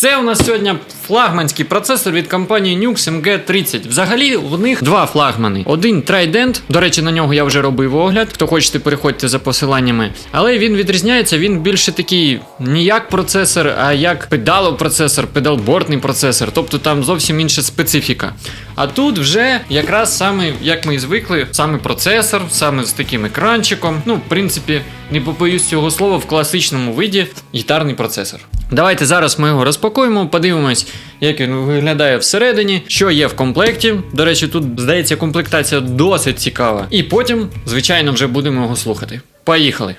Це у нас сьогодні флагманський процесор від компанії Nux MG30. Взагалі в них два флагмани. Один Trident, до речі, на нього я вже робив огляд. Хто хочете, переходьте за посиланнями. Але він відрізняється, він більше такий не як процесор, а як педалопроцесор, педалбортний процесор. Тобто там зовсім інша специфіка. А тут вже якраз саме, як ми і звикли, саме процесор, саме з таким екранчиком. Ну, в принципі, не побоюсь цього слова в класичному виді гітарний процесор. Давайте зараз ми його розпакуємо, подивимось, як він виглядає всередині, що є в комплекті. До речі, тут здається комплектація досить цікава. І потім, звичайно, вже будемо його слухати. Поїхали!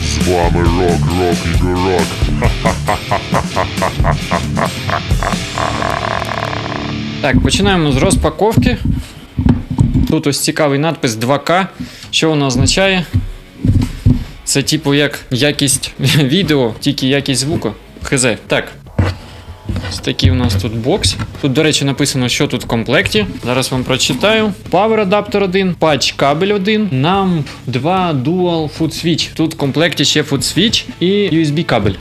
З вами рок, рок і рок. Так, починаємо з розпаковки. Тут ось цікавий надпис 2К. Що воно означає? Це типу як якість відео, тільки якість звуку. Хз. Так. Ось такий у нас тут бокс. Тут, до речі, написано, що тут в комплекті. Зараз вам прочитаю. Power адаптер 1, патч кабель 1, NAMP 2 Dual Foot Switch. Тут в комплекті ще Foot Switch і USB кабель.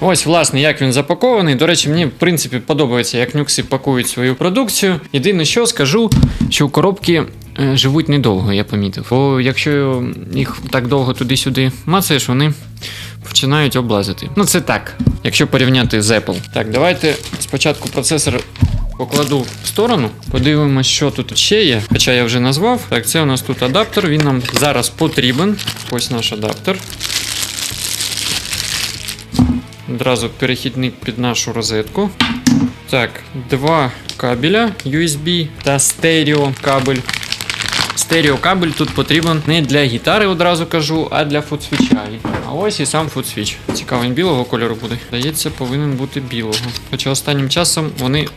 Ось, власне, як він запакований. До речі, мені в принципі подобається, як нюкси пакують свою продукцію. Єдине, що скажу, що коробки е, живуть недовго, я помітив. Бо якщо їх так довго туди-сюди мацаєш, вони починають облазити. Ну, це так, якщо порівняти з Apple. Так, давайте спочатку процесор. Покладу в сторону, подивимось, що тут ще є. Хоча я вже назвав. Так, це у нас тут адаптер. Він нам зараз потрібен. Ось наш адаптер. Одразу перехідник під нашу розетку. Так, два кабеля USB та стерео кабель. Стерео кабель тут потрібен не для гітари, одразу кажу, а для футсвіча. А ось і сам футсвіч. Цікаво, він білого кольору буде. Здається, повинен бути білого. Хоча останнім часом вони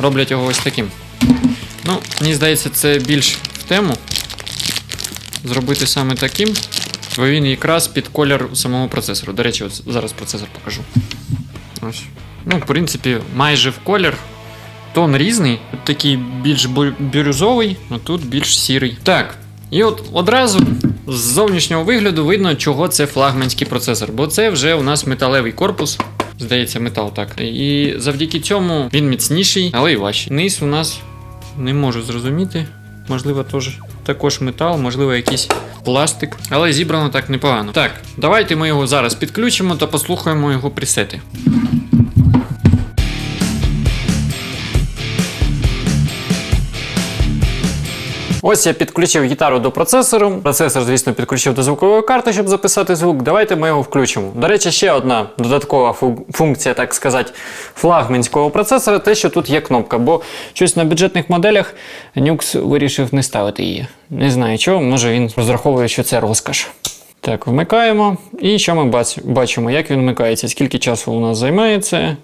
роблять його ось таким. Ну, мені здається, це більш в тему. Зробити саме таким. Бо він якраз під колір самого процесору. До речі, от зараз процесор покажу. Ось. Ну, в принципі, майже в колір. Тон різний. Тут такий більш бірюзовий, а тут більш сірий. Так. І от одразу з зовнішнього вигляду видно, чого це флагманський процесор, бо це вже у нас металевий корпус. Здається, метал так. І завдяки цьому він міцніший, але й важчий. Низ у нас не можу зрозуміти. Можливо, теж також метал, можливо, якийсь пластик, але зібрано так непогано. Так, давайте ми його зараз підключимо та послухаємо його пресети. Ось я підключив гітару до процесору. Процесор, звісно, підключив до звукової карти, щоб записати звук. Давайте ми його включимо. До речі, ще одна додаткова функція, так сказати, флагманського процесора, те, що тут є кнопка, бо щось на бюджетних моделях Nux вирішив не ставити її. Не знаю чого, може він розраховує, що це розкаш. Так, вмикаємо. І що ми бачимо, як він вмикається, скільки часу у нас займається.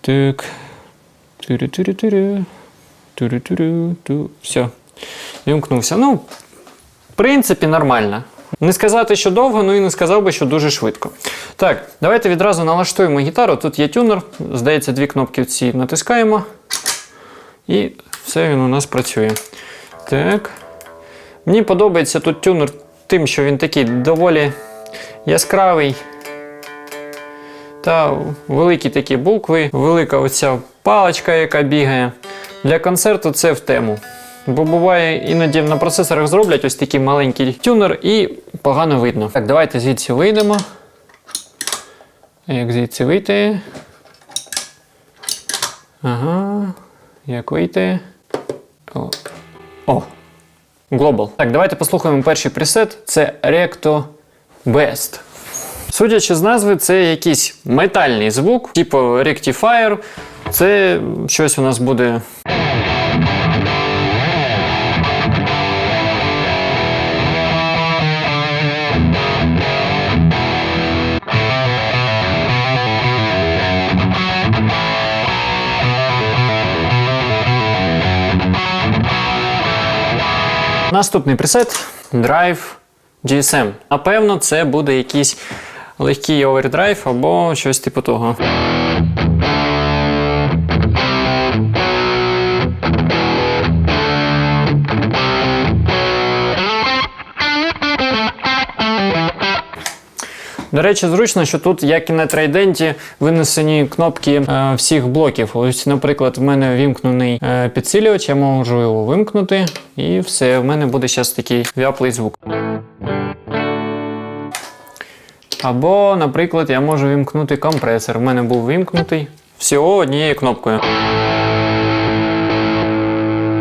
Так. Тирю-тирю-тирю. Тирю-тирю. Все. Вімкнувся. Ну, в принципі, нормально. Не сказати, що довго, ну і не сказав би, що дуже швидко. Так, давайте відразу налаштуємо гітару. Тут є тюнер, здається, дві кнопки ці натискаємо. І все він у нас працює. Так. Мені подобається тут тюнер тим, що він такий доволі яскравий. Та великі такі букви, велика оця паличка, яка бігає. Для концерту це в тему. Бо буває іноді на процесорах зроблять ось такий маленький тюнер і погано видно. Так, давайте звідси вийдемо. Як звідси вийти? Ага. Як вийти? О. О. Global. Так, давайте послухаємо перший пресет. Це Recto Best. Судячи з назви, це якийсь метальний звук, типу Rectifier. Це щось у нас буде. Наступний пресет Drive GSM. Напевно, це буде якийсь легкий овердрайв або щось типу того. До речі, зручно, що тут, як і на трайденті, винесені кнопки е, всіх блоків. Ось, наприклад, в мене вімкнений е, підсилювач, я можу його вимкнути, і все, в мене буде зараз такий вяплий звук. Або, наприклад, я можу вімкнути компресор. У мене був вімкнутий всього однією кнопкою.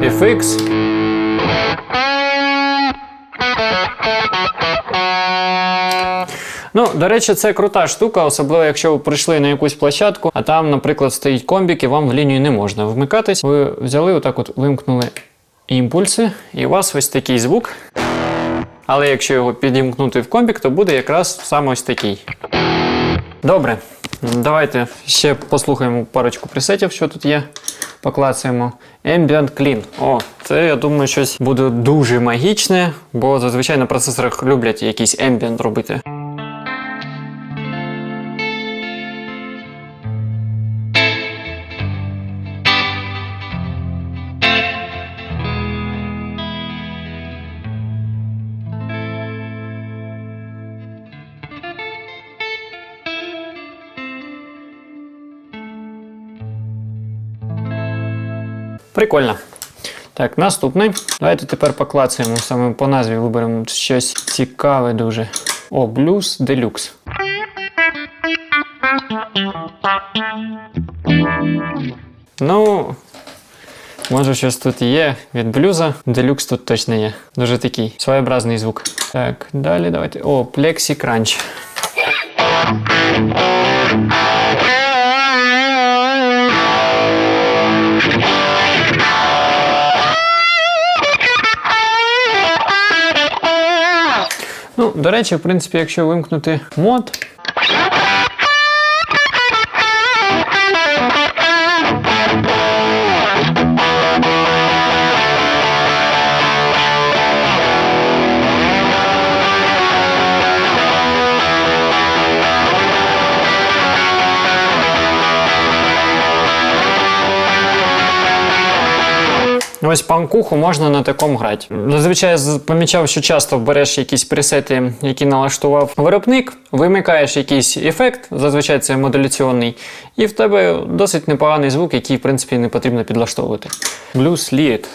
FX. Ну, до речі, це крута штука, особливо якщо ви прийшли на якусь площадку, а там, наприклад, стоїть комбік, і вам в лінію не можна вмикатись. Ви взяли, отак от вимкнули імпульси, і у вас ось такий звук. Але якщо його підімкнути в комбік, то буде якраз саме ось такий. Добре, давайте ще послухаємо парочку пресетів, що тут є. Поклацаємо. Ambient Clean. О, це я думаю, щось буде дуже магічне, бо зазвичай на процесорах люблять якийсь ambient робити. Прикольно. Так, наступний. Давайте тепер поклацаємо саме по назві виберемо щось цікаве дуже. О, Blues Deluxe. Ну, може щось тут є від блюза. Делюкс тут точно є. Дуже такий своєобразний звук. Так, далі давайте. О, Plexi Crunch. Ну, до речі, в принципі, якщо вимкнути мод. Ось панкуху можна на такому грати. Зазвичай помічав, що часто береш якісь пресети, які налаштував виробник, вимикаєш якийсь ефект, зазвичай це модуляційний, і в тебе досить непоганий звук, який, в принципі, не потрібно підлаштовувати. Blues Lead.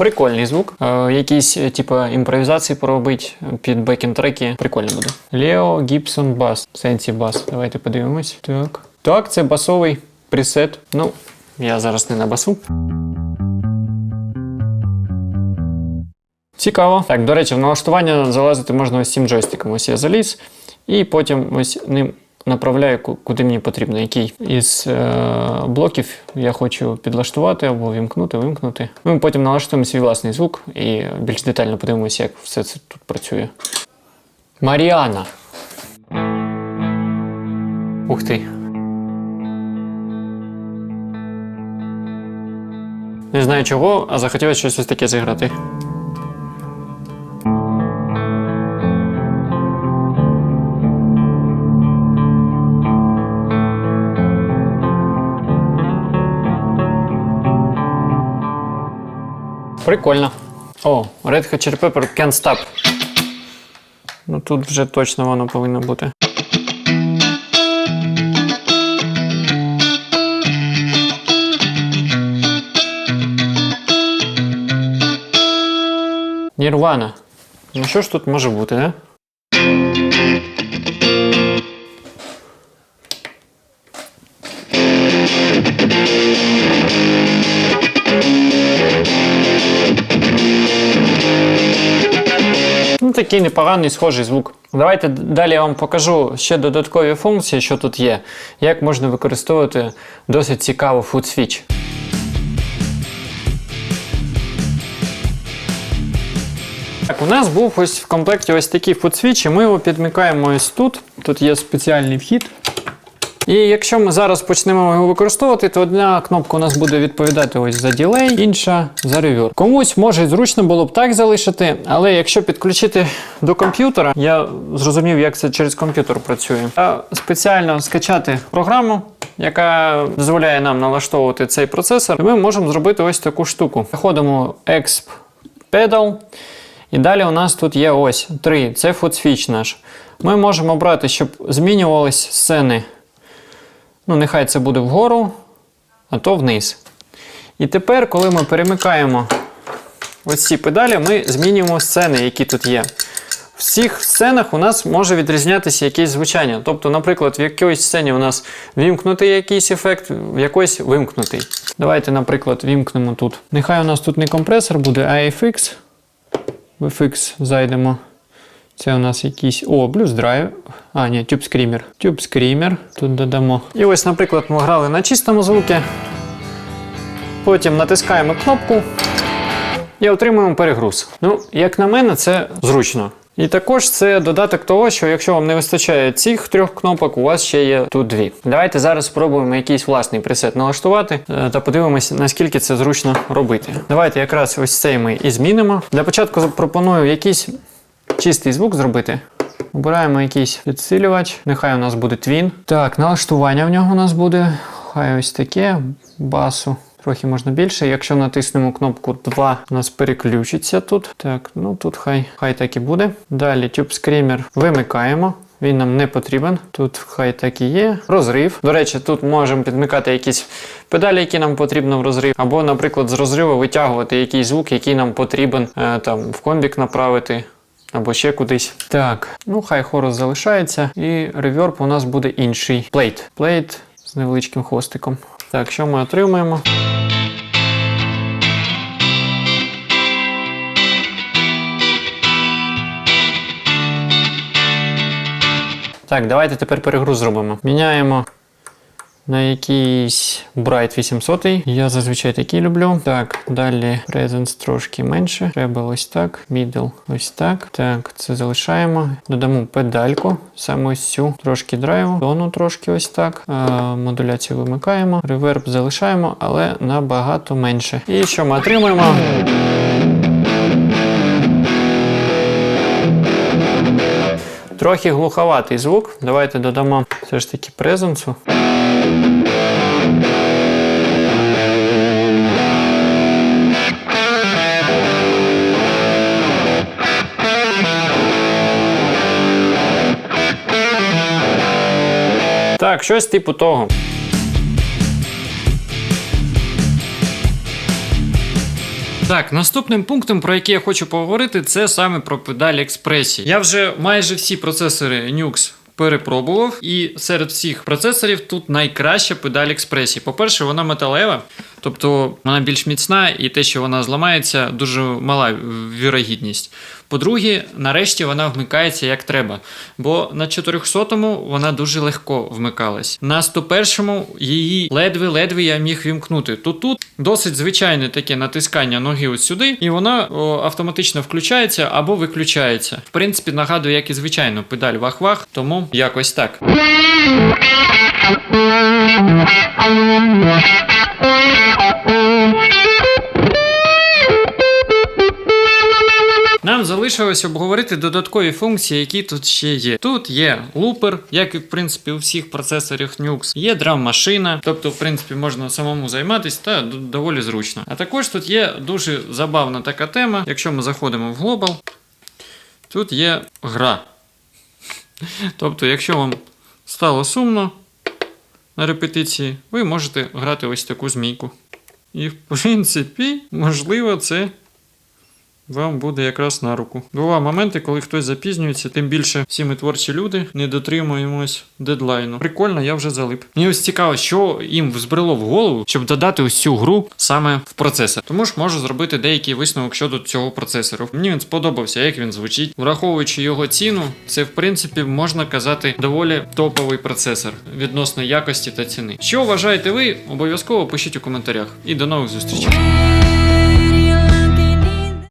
Прикольний звук. Е, якісь, е, типу, імпровізації поробить під бекін треки. Прикольно буде. Leo Gibson Bass. Сенсі бас. Давайте подивимось. Так. Так, це басовий пресет. Ну, я зараз не на басу. Цікаво. Так, до речі, в налаштування залазити можна ось цим джойстиком. Ось я заліз, і потім ось ним направляю, куди мені потрібно, який із е, блоків я хочу підлаштувати або вімкнути, вимкнути. Ми потім налаштуємо свій власний звук і більш детально подивимося, як все це тут працює. Маріана. Ух ти. Не знаю чого, а захотілося щось ось таке зіграти. Прикольно. О, Red Hot Chili Pepper Can't Stop. Ну тут вже точно воно повинно бути. Нірвана. Ну що ж тут може бути, не? Такий непоганий схожий звук. Давайте далі я вам покажу ще додаткові функції, що тут є, як можна використовувати досить цікаву Food Switch. Так, у нас був ось в комплекті ось такий фудсвіч, і ми його підмикаємо ось тут. Тут є спеціальний вхід. І якщо ми зараз почнемо його використовувати, то одна кнопка у нас буде відповідати ось за ділей, інша за реверб. Комусь може зручно було б так залишити, але якщо підключити до комп'ютера, я зрозумів, як це через комп'ютер працює. А спеціально скачати програму, яка дозволяє нам налаштовувати цей процесор, і ми можемо зробити ось таку штуку. Заходимо в Exp Pedal. І далі у нас тут є ось три. Це фудсвіч наш. Ми можемо обрати, щоб змінювались сцени. Ну, нехай це буде вгору, а то вниз. І тепер, коли ми перемикаємо ось ці педалі, ми змінюємо сцени, які тут є. В всіх сценах у нас може відрізнятися якесь звучання. Тобто, наприклад, в якійсь сцені у нас вімкнутий якийсь ефект, в якоїсь вимкнутий. Давайте, наприклад, вімкнемо тут. Нехай у нас тут не компресор буде, а FX. В FX зайдемо. Це у нас якийсь. О, Blues Drive. А, ні, Tube Screamer. Tube Screamer. Тут додамо. І ось, наприклад, ми грали на чистому звуку. Потім натискаємо кнопку і отримуємо перегруз. Ну, як на мене, це зручно. І також це додаток того, що якщо вам не вистачає цих трьох кнопок, у вас ще є тут дві. Давайте зараз спробуємо якийсь власний пресет налаштувати е, та подивимося, наскільки це зручно робити. Давайте якраз ось цей ми і змінимо. Для початку пропоную якийсь чистий звук зробити. Обираємо якийсь підсилювач. Нехай у нас буде твін. Так, налаштування в нього у нас буде. Хай ось таке. Басу. Трохи можна більше. Якщо натиснемо кнопку 2, у нас переключиться тут. Так, ну тут хай, хай так і буде. Далі Tube Screamer вимикаємо. Він нам не потрібен. Тут хай так і є. Розрив. До речі, тут можемо підмикати якісь педалі, які нам потрібно в розрив. Або, наприклад, з розриву витягувати якийсь звук, який нам потрібен е, там в комбік направити. Або ще кудись. Так, ну хай хорус залишається. І реверб у нас буде інший. Плейт. Плейт з невеличким хвостиком. Так, що ми отримаємо? Так, давайте тепер перегруз зробимо. Міняємо на якийсь Bright 800. Я зазвичай такий люблю. Так, далі Presence трошки менше. Треба ось так. Middle ось так. Так, це залишаємо. Додамо педальку, саме ось цю, трошки драйву, тону трошки ось так. А, модуляцію вимикаємо. Реверб залишаємо, але набагато менше. І що ми отримуємо? Трохи глуховатий звук. Давайте додамо все ж таки презенсу. Так, щось типу того. Так, наступним пунктом, про який я хочу поговорити, це саме про педаль експресії. Я вже майже всі процесори Nux перепробував, і серед всіх процесорів тут найкраща педаль експресії. По-перше, вона металева, тобто вона більш міцна, і те, що вона зламається, дуже мала вірогідність. По-друге, нарешті вона вмикається як треба. Бо на 400-му вона дуже легко вмикалась. На 101-му її ледве-ледве я міг вімкнути. То тут досить звичайне таке натискання ноги ось сюди, і вона о, автоматично включається або виключається. В принципі, нагадує, як і звичайно, педаль вах-вах, тому якось так. Нам залишилось обговорити додаткові функції, які тут ще є. Тут є лупер, як і в принципі у всіх процесорах Nux. Є драм-машина, тобто, в принципі, можна самому займатися та доволі зручно. А також тут є дуже забавна така тема. Якщо ми заходимо в Global, тут є гра. Тобто, якщо вам стало сумно на репетиції, ви можете грати ось таку змійку. І в принципі, можливо, це вам буде якраз на руку. Бува моменти, коли хтось запізнюється, тим більше всі ми творчі люди не дотримуємось дедлайну. Прикольно, я вже залип. Мені ось цікаво, що їм збрело в голову, щоб додати ось цю гру саме в процесор. Тому ж можу зробити деякий висновок щодо цього процесору. Мені він сподобався, як він звучить. Враховуючи його ціну, це в принципі можна казати доволі топовий процесор відносно якості та ціни. Що вважаєте ви? Обов'язково пишіть у коментарях. І до нових зустрічей.